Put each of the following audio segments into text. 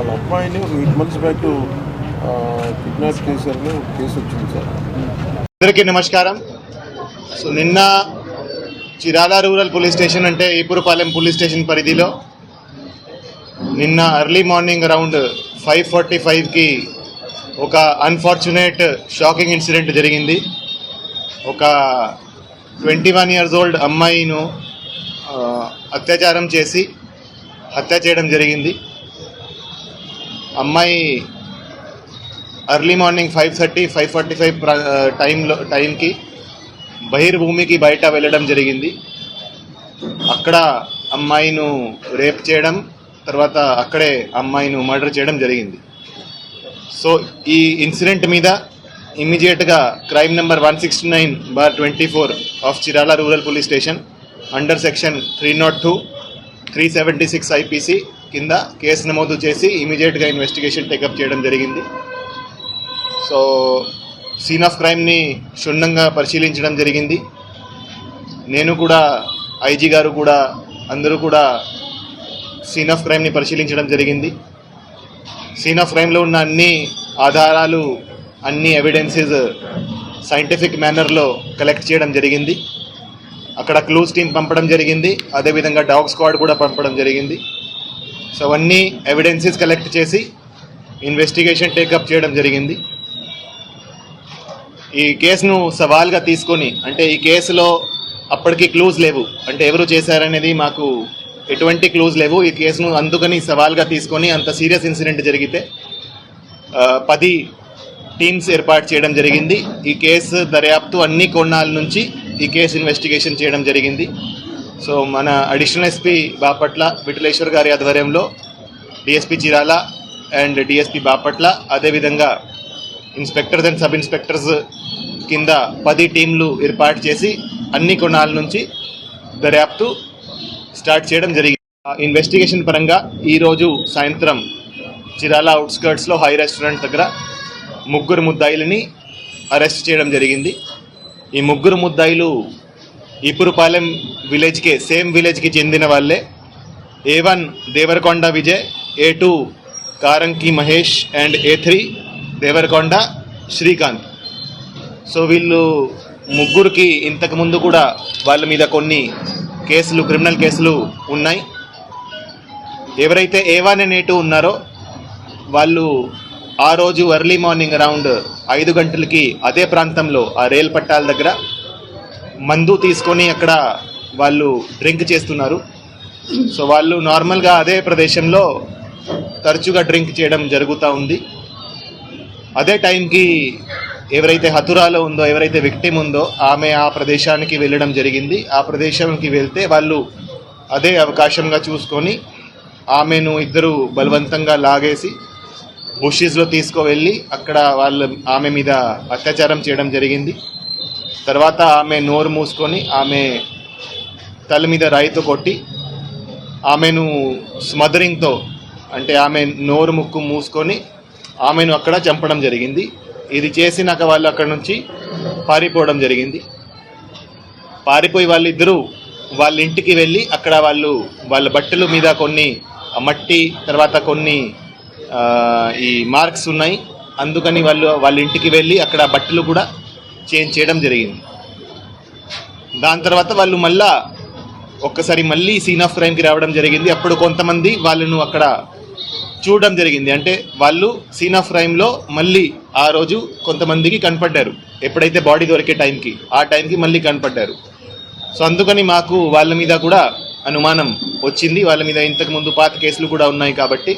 వాళ్ళ అమ్మాయిని eight months back kidnap చేశారని కేసు వచ్చింది సార్. అందరికీ నమస్కారం. సో నిన్న చిరాల రూరల్ పోలీస్ స్టేషన్ అంటే ఈపురపాలెం పోలీస్ స్టేషన్ పరిధిలో నిన్న early morning around five forty ఫైవ్కి ఒక అన్ఫార్చునేట్ షాకింగ్ ఇన్సిడెంట్ జరిగింది. ఒక ట్వంటీ వన్ ఇయర్స్ ఓల్డ్ అమ్మాయిను అత్యాచారం చేసి హత్య చేయడం జరిగింది. అమ్మాయి early morning five thirty five forty five టైంలో టైంకి బహిర్భూమికి బయట వెళ్ళడం జరిగింది. అక్కడ అమ్మాయిను రేప్ చేయడం తర్వాత అక్కడే అమ్మాయిను మర్డర్ చేయడం జరిగింది. సో ఈ ఇన్సిడెంట్ మీద ఇమ్మీడియట్గా crime number one sixty nine bar twenty four of Chirala rural police station under section three naught two three seventy six IPC కింద కేసు నమోదు చేసి ఇమీడియట్గా ఇన్వెస్టిగేషన్ టేకప్ చేయడం జరిగింది. సో సీన్ ఆఫ్ క్రైమ్ని క్షుణ్ణంగా పరిశీలించడం జరిగింది. నేను కూడా ఐజీ గారు కూడా అందరూ కూడా సీన్ ఆఫ్ క్రైమ్ని పరిశీలించడం జరిగింది. సీన్ ఆఫ్ క్రైమ్లో ఉన్న అన్ని ఆధారాలు అన్ని ఎవిడెన్సెస్ సైంటిఫిక్ మేనర్లో కలెక్ట్ చేయడం జరిగింది. అక్కడ క్లూస్ టీం పంపడం జరిగింది. అదేవిధంగా డాగ్ స్క్వాడ్ కూడా పంపడం జరిగింది. సో అవన్నీ ఎవిడెన్సెస్ కలెక్ట్ చేసి ఇన్వెస్టిగేషన్ టేకప్ చేయడం జరిగింది. ఈ కేసును సవాల్గా తీసుకొని అంటే ఈ కేసులో అప్పటికి క్లూజ్ లేవు. అంటే ఎవరు చేశారనేది మాకు ఎటువంటి క్లూజ్ లేవు. ఈ కేసును అందుకని సవాల్గా తీసుకొని అంత సీరియస్ ఇన్సిడెంట్ జరిగితే పది టీమ్స్ ఏర్పాటు చేయడం జరిగింది. ఈ కేసు దర్యాప్తు అన్ని కోణాల నుంచి ఈ కేసు ఇన్వెస్టిగేషన్ చేయడం జరిగింది. సో మన అడిషనల్ ఎస్పీ బాపట్ల విఠలేశ్వర్ గారి ఆధ్వర్యంలో DSP Chirala and DSP Bapatla అదేవిధంగా ఇన్స్పెక్టర్స్ అండ్ సబ్ ఇన్స్పెక్టర్స్ కింద పది టీంలు ఏర్పాటు చేసి అన్ని కొణాల నుంచి దర్యాప్తు స్టార్ట్ చేయడం జరిగింది. ఇన్వెస్టిగేషన్ పరంగా ఈరోజు సాయంత్రం చిరాల అవుట్స్కర్ట్స్లో హై రెస్టారెంట్ దగ్గర ముగ్గురు ముద్దాయిలని అరెస్ట్ చేయడం జరిగింది. ఈ ముగ్గురు ముద్దాయిలు ఈపురుపాలెం విలేజ్కే సేమ్ విలేజ్కి చెందిన వాళ్ళే A one Devarakonda Vijay A two కారంకి Mahesh and A three Devarakonda Srikanth so వీళ్ళు ముగ్గురికి ఇంతకుముందు కూడా వాళ్ళ మీద కొన్ని కేసులు క్రిమినల్ కేసులు ఉన్నాయి. ఎవరైతే A one and A two ఉన్నారో వాళ్ళు ఆ రోజు ఎర్లీ మార్నింగ్ అరౌండ్ ఐదు గంటలకి అదే ప్రాంతంలో ఆ రైలు పట్టాల దగ్గర మందు తీసుకొని అక్కడ వాళ్ళు డ్రింక్ చేస్తున్నారు. సో వాళ్ళు నార్మల్గా అదే ప్రదేశంలో తరచుగా డ్రింక్ చేయడం జరుగుతూ ఉంది. అదే టైంకి ఎవరైతే హతురాలో ఉందో ఎవరైతే విక్టిమ్ ఉందో ఆమె ఆ ప్రదేశానికి వెళ్ళడం జరిగింది. ఆ ప్రదేశానికి వెళ్తే వాళ్ళు అదే అవకాశంగా చూసుకొని ఆమెను ఇద్దరు బలవంతంగా లాగేసి బుషీస్లో తీసుకువెళ్ళి అక్కడ వాళ్ళ ఆమె మీద అత్యాచారం చేయడం జరిగింది. తర్వాత ఆమె నోరు మూసుకొని ఆమె తల మీద రాయితో కొట్టి ఆమెను స్మదరింగ్తో అంటే ఆమె నోరు ముక్కు మూసుకొని ఆమెను అక్కడ చంపడం జరిగింది. ఇది చేసినాక వాళ్ళు అక్కడ నుంచి పారిపోవడం జరిగింది. పారిపోయి వాళ్ళిద్దరూ వాళ్ళ ఇంటికి వెళ్ళి అక్కడ వాళ్ళు వాళ్ళ బట్టల మీద కొన్ని మట్టి తర్వాత కొన్ని ఈ మార్క్స్ ఉన్నాయి. అందుకని వాళ్ళు వాళ్ళ ఇంటికి వెళ్ళి అక్కడ బట్టలు కూడా చేంజ్ చేయడం జరిగింది. దాని తర్వాత వాళ్ళు మళ్ళా ఒక్కసారి మళ్ళీ సీన్ ఆఫ్ క్రైమ్కి రావడం జరిగింది. అప్పుడు కొంతమంది వాళ్ళను అక్కడ చూడడం జరిగింది. అంటే వాళ్ళు సీన్ ఆఫ్ క్రైమ్లో మళ్ళీ ఆ రోజు కొంతమందికి కనపడ్డారు. ఎప్పుడైతే బాడీ దొరికే టైంకి ఆ టైంకి మళ్ళీ కనపడ్డారు. సో అందుకని మాకు వాళ్ళ మీద కూడా అనుమానం వచ్చింది. వాళ్ళ మీద ఇంతకు ముందు పాత కేసులు కూడా ఉన్నాయి కాబట్టి.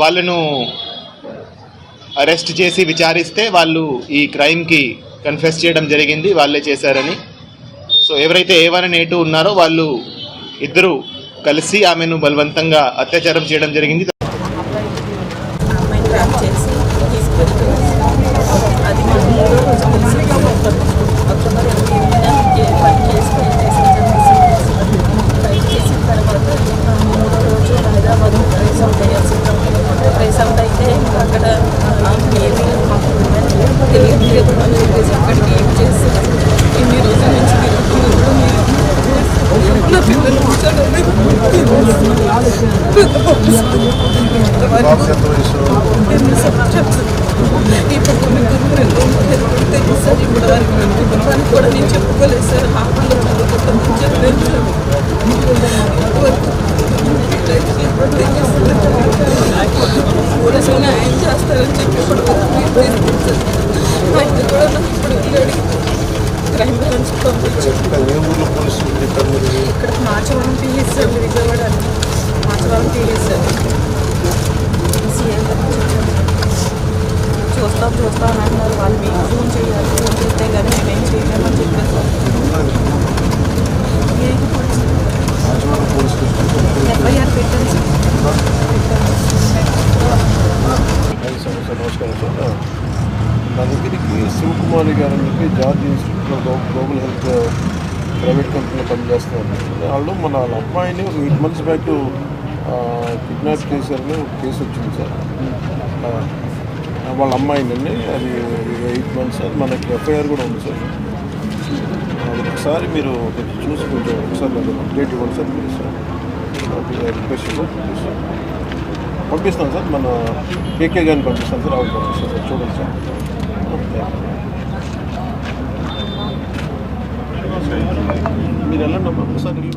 వాళ్ళను అరెస్ట్ చేసి విచారిస్తే వాళ్ళు ఈ క్రైమ్కి కన్ఫెస్ చేయడం జరిగింది వాళ్ళే చేశారని. సో ఎవరైతే ఏ వన్ ఏ టూ ఉన్నారో వాళ్ళు ఇద్దరు కలిసి ఆమెను బలవంతంగా అత్యాచారం చేయడం జరిగింది. ఇప్పుడు కొన్ని గురువులు తెలుసు సార్ ఇప్పుడు వరకు కూడా నేను చెప్పుకోలేదు సార్ హాస్టల్లో చదువుకుంటామని చెప్పలేదు పోలీసులు న్యాయం చేస్తారని చెప్పి ఇప్పుడు ఆయన కూడా నాకు ఇప్పుడు క్రైమ్ బ్రాంచ్ పంపించారు ఇక్కడ మార్చవరం పిఎస్ సార్ విజయవాడ చూస్తాం చూస్తాం అని అన్నారు వాళ్ళు మీకు ఫోన్ చేయాలి ఫోన్ చేస్తే కానీ మేమేం చేయలేమని చెప్పారు సార్ ఏది police Rajavada police station FIR పెట్టారు సార్ ఐదు సంవత్సరాలు నమస్కారం సార్ నా దగ్గరికి శివకుమారి గారు అని చెప్పి జార్జ్ ఇన్స్టిట్యూట్లో గ్లో- గ్లోబల్ హెల్త్ ప్రైవేట్ కంపెనీలో పనిచేస్తున్నారు వాళ్ళు మన వాళ్ళ అమ్మాయిని ఒక ఎయిట్ మంత్స్ బ్యాక్ కిడ్నాప్ చేశారని కేసు వచ్చింది సార్. వాళ్ళ అమ్మాయిని అది ఎయిట్ మంత్స్ అది మనకి ఎఫ్ఐఆర్ కూడా ఉంది సార్. ఒకసారి మీరు కొంచెం చూసి కొంచెం ఒకసారి నాకు అప్డేట్ ఇవ్వండి sir please sir. Request sir please sir. పంపిస్తాను సార్. మన కేకే గారిని పంపిస్తాను సార్. ఆవిడ పంపిస్తాను సార్. చూడండి సార్. మీరు వెళ్ళండి ఒకసారి వెళ్ళి